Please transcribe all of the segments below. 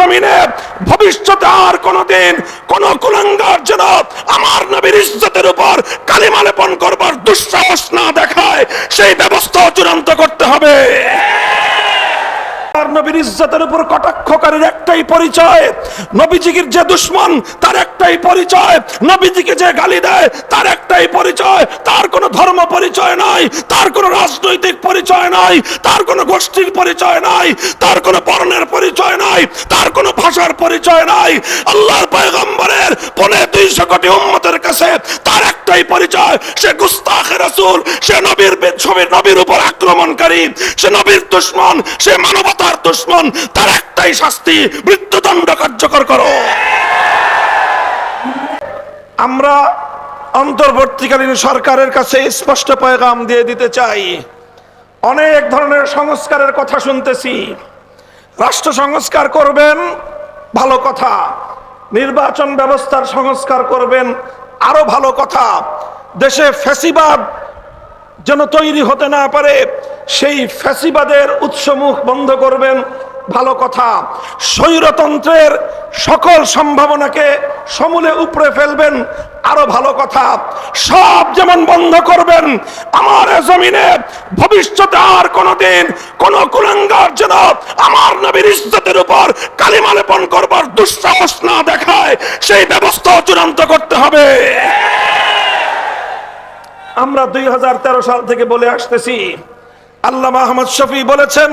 জমিনে ভবিষ্যতে আর কোনোদিন কোন কুলাঙ্গার যেন আমার নবীর ইজ্জতের উপর কালিমা লেপন করবার দুঃসাহস না দেখায়, সেই ব্যবস্থা চূড়ান্ত করতে হবে। আর নবীর ইজ্জতের উপর কটাক্ষকারীর একটাই পরিচয়। যে দুশ্মন, তার একটাই পরিচয়। নবীজিকে যে গালি দেয়, তার একটাই পরিচয়। তার কোনো ধর্ম পরিচয় নাই, তার কোনো রাজনৈতিক পরিচয় নাই, তার কোনো গোষ্ঠীর পরিচয় নাই, তার কোনো বর্ণের পরিচয় নাই, তার কোনো ভাষার পরিচয় নাই। আল্লাহর পয়গম্বরের পনে দুইশো কোটি উম্মতের কাছে তার একটাই পরিচয়, সে গুস্তাখে রাসূল, সে নবীর ছবির নবীর উপর আক্রমণকারী, সে নবীর দুশ্মন, সে মানবতার দুশ্মন, তার একটাই শাস্তি, মৃত্যুদণ্ড কার্যকর করো। আমরা অন্তর্বর্তীকালীন সরকারের কাছে স্পষ্ট পয়গাম দিয়ে দিতে চাই। অনেক ধরনের সংস্কারের কথা শুনতেছি। রাষ্ট্র সংস্কার করবেন, ভালো কথা। নির্বাচন ব্যবস্থার সংস্কার করবেন আরও ভালো কথা। দেশে ফ্যাসিবাদ যেন তৈরি হতে না পারে, সেই ফ্যাসিবাদের উৎসমুখ বন্ধ করবেন ভালো কথা। স্বৈরতন্ত্রের সকল সম্ভাবনাকে সমূলে উপড়ে ফেলবেন। আরও ভালো কথা, সব যেমন বন্ধ করবেন, আমার জমিনে ভবিষ্যতে আর কোনোদিন কোন কুলাঙ্গার যেন আমার নবীর ইজ্জতের উপর কালিমা লেপন করবার দুঃসাহস না দেখায়, সেই ব্যবস্থা চূড়ান্ত করতে হবে। আমরা দুই হাজার তেরো সাল থেকে বলে আসতেছি। আল্লামা আহমদ শফি বলেছেন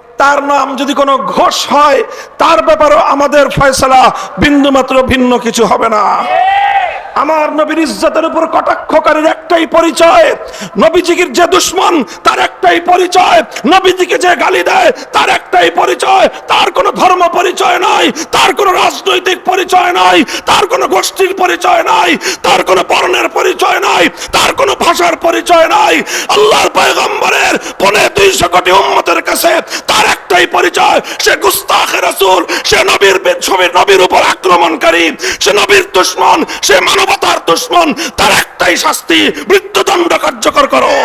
তার নাম যদি কোনো ঘোষ হয়, তার ব্যাপারেও আমাদের ফয়সলা বিন্দুমাত্র ভিন্ন কিছু হবে না। আমার নবীর ইজ্জতের উপর কটাক্ষকারীর একটাই পরিচয়। নবীজির যে দুশ্মন, তার একটাই পরিচয়। নবীজিকে যে গালি দেয়, তার একটাই পরিচয়। তার কোনো ধর্ম পরিচয় নাই, তার কোনো রাজনৈতিক পরিচয় নাই, তার কোনো গোষ্ঠীর পরিচয় নাই, তার কোনো বর্ণের পরিচয় নাই, তার কোনো ভাষার পরিচয় নাই। আল্লাহর পয়গম্বরের পনে দুইশো কোটি উম্মতের কাছে তার একটাই পরিচয়। সে গুস্তাখে রাসূল, সে নবীর ছবির নবীর উপর আক্রমণকারী, সে নবীর দুশ্মন, সে মানবতার দুশ্মন তার একটাই শাস্তি মৃত্যুদণ্ড কার্যকর করো।